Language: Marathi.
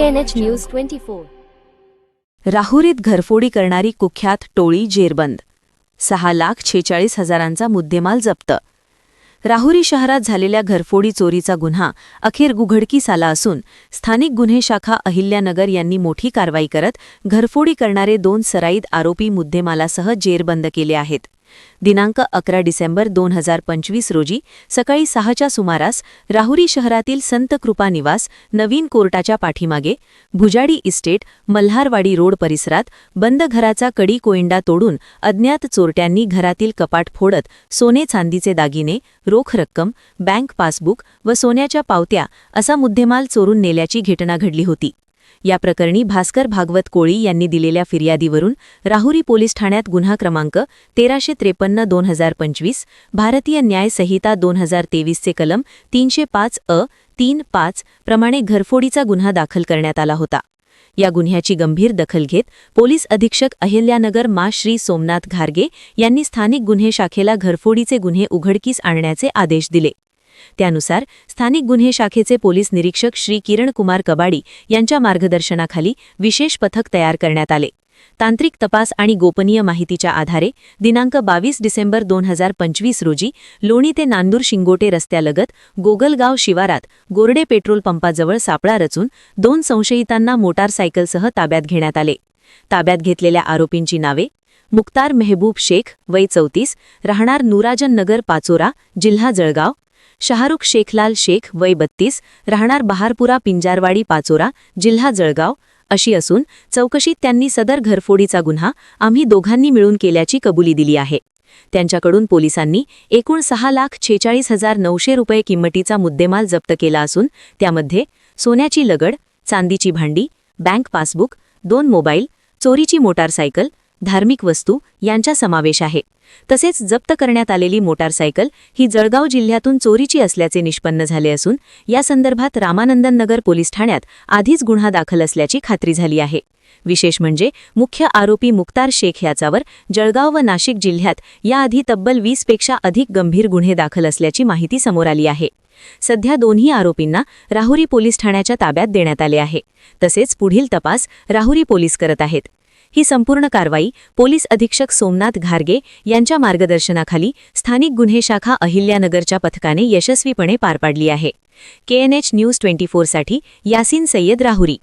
टीएनएच न्यूज ट्वेंटी फोर राहुरीत घरफोडी करणारी कुख्यात टोळी जेरबंद. सहा लाख छेचाळीस हजारांचा मुद्देमाल जप्त. राहुरी शहरात झालेल्या घरफोडी चोरीचा गुन्हा अखेर उघडकीस आला असून स्थानिक गुन्हे शाखा अहिल्यानगर यांनी मोठी कारवाई करत घरफोडी करणारे दोन सराईद आरोपी मुद्देमालासह जेरबंद केले आहेत. दिनांक अकरा डिसेंबर दोन हजार पंचवीस रोजी सकाळी सहाच्या सुमारास राहुरी शहरातील संत कृपा निवास नवीन कोर्टाच्या पाठीमागे भुजाडी इस्टेट मल्हारवाडी रोड परिसरात बंद घराचा कडी कोइंडा तोडून अज्ञात चोरट्यांनी घरातील कपाट फोडत सोने चांदीचे दागिने रोख रक्कम बँक पासबुक व सोन्याच्या पावत्या असा मुद्देमाल चोरून नेल्याची घटना घडली होती. या प्रकरणी भास्कर भागवत कोळी यांनी दिलेल्या फिर्यादीवरून राहुरी पोलीस ठाण्यात गुन्हा क्रमांक तेराशे त्रेपन्न दोन हजार पंचवीस भारतीय न्याय संहिता दोन हजार तेवीसचे कलम तीनशे पाच अ तीन पाच प्रमाणे घरफोडीचा गुन्हा दाखल करण्यात आला होता. या गुन्ह्याची गंभीर दखल घेत पोलीस अधीक्षक अहिल्यानगर मा. श्री सोमनाथ घारगे यांनी स्थानिक गुन्हे शाखेला घरफोडीचे गुन्हे उघडकीस आणण्याचे आदेश दिले. त्यानुसार स्थानिक गुन्हे शाखेचे पोलीस निरीक्षक श्री किरण कुमार कबाडी यांच्या मार्गदर्शनाखाली विशेष पथक तयार करण्यात आले. तांत्रिक तपास आणि गोपनीय माहितीच्या आधारे दिनांक बावीस डिसेंबर दोन हजार पंचवीस रोजी लोणी ते नांदूर शिंगोटे रस्त्यालगत गोगलगाव शिवारात गोरडे पेट्रोल पंपाजवळ सापळा रचून दोन संशयितांना मोटारसायकलसह ताब्यात घेण्यात आले. ताब्यात घेतलेल्या आरोपींची नावे? मुक्तार मेहबूब शेख वय चौतीस राहणार नुराजन नगर पाचोरा जिल्हा जळगाव शाहरुख शेखलाल शेख वय बत्तीस राहणार बहारपुरा पिंजारवाडी पाचोरा जिल्हा जळगाव अशी असून चौकशीत त्यांनी सदर घरफोडीचा गुन्हा आम्ही दोघांनी मिळून केल्याची कबुली दिली आहे. त्यांच्याकडून पोलिसांनी एकूण सहा लाख छेचाळीस हजार नऊशे रुपये किंमतीचा मुद्देमाल जप्त केला असून त्यामध्ये सोन्याची लगड चांदीची भांडी बँक पासबुक दोन मोबाईल चोरीची मोटारसायकल धार्मिक वस्तू यांचा समावेश आहे. तसेच जप्त करण्यात आलेली मोटारसायकल ही जळगाव जिल्ह्यातून चोरीची असल्याचे निष्पन्न झाले असून या संदर्भात रामानंदन नगर पोलीस ठाण्यात आधीच गुन्हा दाखल असल्याची खात्री झाली आहे. विशेष म्हणजे मुख्य आरोपी मुक्तार शेख याचावर जळगाव व नाशिक जिल्ह्यात याआधी तब्बल वीसपेक्षा अधिक गंभीर गुन्हे दाखल असल्याची माहिती समोर आली आहे. सध्या दोन्ही आरोपींना राहुरी पोलीस ठाण्याच्या ताब्यात देण्यात आले आहे. तसेच पुढील तपास राहुरी पोलीस करत आहेत. ही संपूर्ण कारवाई पोलीस अधीक्षक सोमनाथ घारगे यांच्या मार्गदर्शनाखाली स्थानिक गुन्हे शाखा अहिल्यानगरच्या पथकाने यशस्वीपणे पार पाडली आहे. केएनएच न्यूज ट्वेंटी फोरसाठी यासिन सय्यद राहुरी.